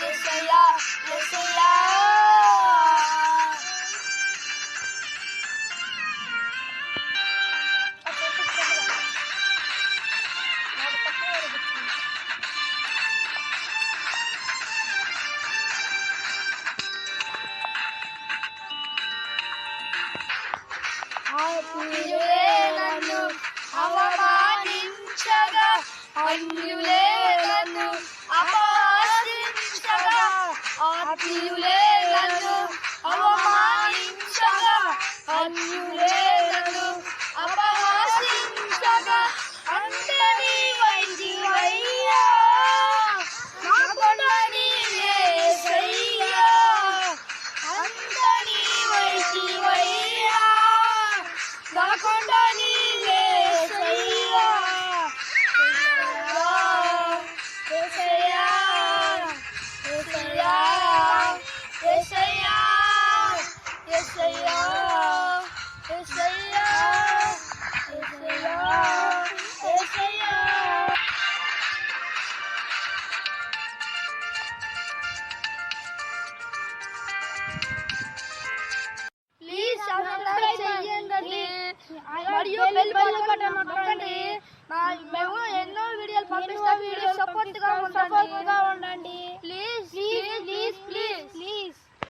Yaşaya, yaşaya. Happy New Year, Happy New Year. అన్యులే నన్ను అవమానించగా అన్యులే और यो बेल बटन बटन